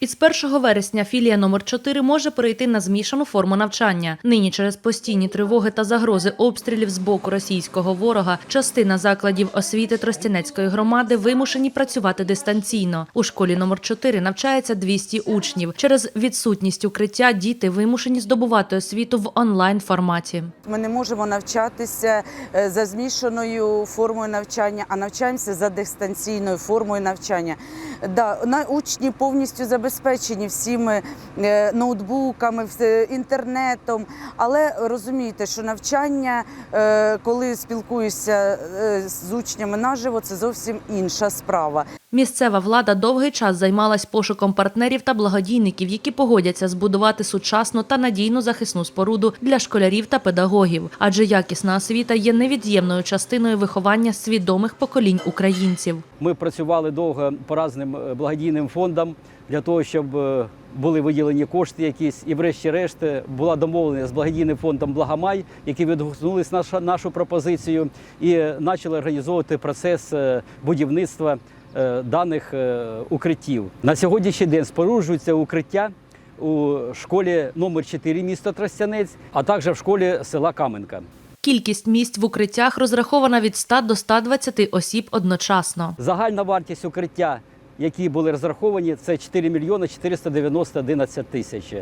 Із 1 вересня філія номер 4 може перейти на змішану форму навчання. Нині через постійні тривоги та загрози обстрілів з боку російського ворога частина закладів освіти Тростянецької громади вимушені працювати дистанційно. У школі номер 4 навчається 200 учнів. Через відсутність укриття діти вимушені здобувати освіту в онлайн форматі. Ми не можемо навчатися е, за змішаною формою навчання, а навчаємося за дистанційною формою навчання. Да, на учні повністю забезпечені всіми е, ноутбуками, інтернетом. Але розумієте, що навчання, е, коли спілкуюся е, з учнями наживо, це зовсім інша справа. Місцева влада довгий час займалась пошуком партнерів та благодійників, які погодяться збудувати сучасну та надійну захисну споруду для школярів та педагогів. Адже якісна освіта є невід'ємною частиною виховання свідомих поколінь українців. Ми працювали довго по різним е, благодійним фондам для того, щоб е, були виділені кошти якісь, і врешті-решт е, була домовлена з благодійним фондом Благомай, які відгукнулись нашу, нашу пропозицію і почали організовувати процес будівництва даних е, укриттів. На сьогоднішній день споруджується укриття у школі номер 4 міста Тростянець, а також в школі села Каменка. Кількість місць в укриттях розрахована від 100 до 120 осіб одночасно. Загальна вартість укриття, які були розраховані, це 4 мільйони 491 тисяч.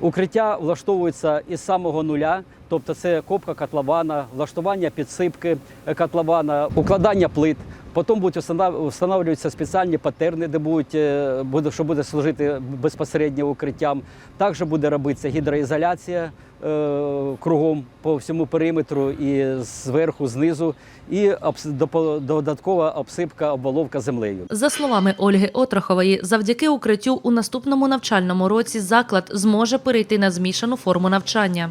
Укриття влаштовується із самого нуля, тобто це копка котлована, влаштування підсипки е, котлована, укладання плит. Потім будуть встанов- встановлюватися спеціальні патерни, де будуть, е, буде, що буде служити безпосередньо укриттям. Також буде робитися гідроізоляція е, кругом по всьому периметру і зверху, знизу, і додаткова обсипка, обваловка землею. За словами Ольги Отрохової, завдяки укриттю у наступному навчальному році заклад зможе перейти на змішану форму навчання.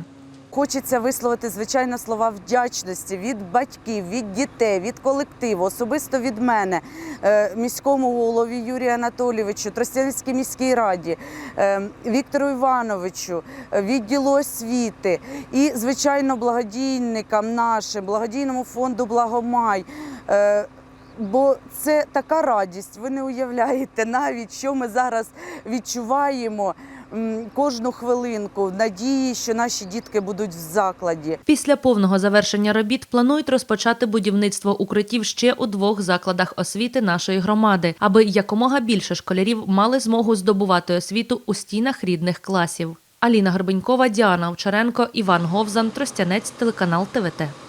Хочеться висловити звичайно слова вдячності від батьків, від дітей, від колективу, особисто від мене, е, міському голові Юрію Анатолійовичу, Тростянецькій міській раді, е, Віктору Івановичу, відділу освіти і, звичайно, благодійникам нашим, благодійному фонду Благомай. Е, Бо це така радість. Ви не уявляєте навіть, що ми зараз відчуваємо кожну хвилинку надії, що наші дітки будуть в закладі. Після повного завершення робіт планують розпочати будівництво укриттів ще у двох закладах освіти нашої громади, аби якомога більше школярів мали змогу здобувати освіту у стінах рідних класів. Аліна Горбенькова, Діана Овчаренко, Іван Говзан, Тростянець, телеканал ТВТ.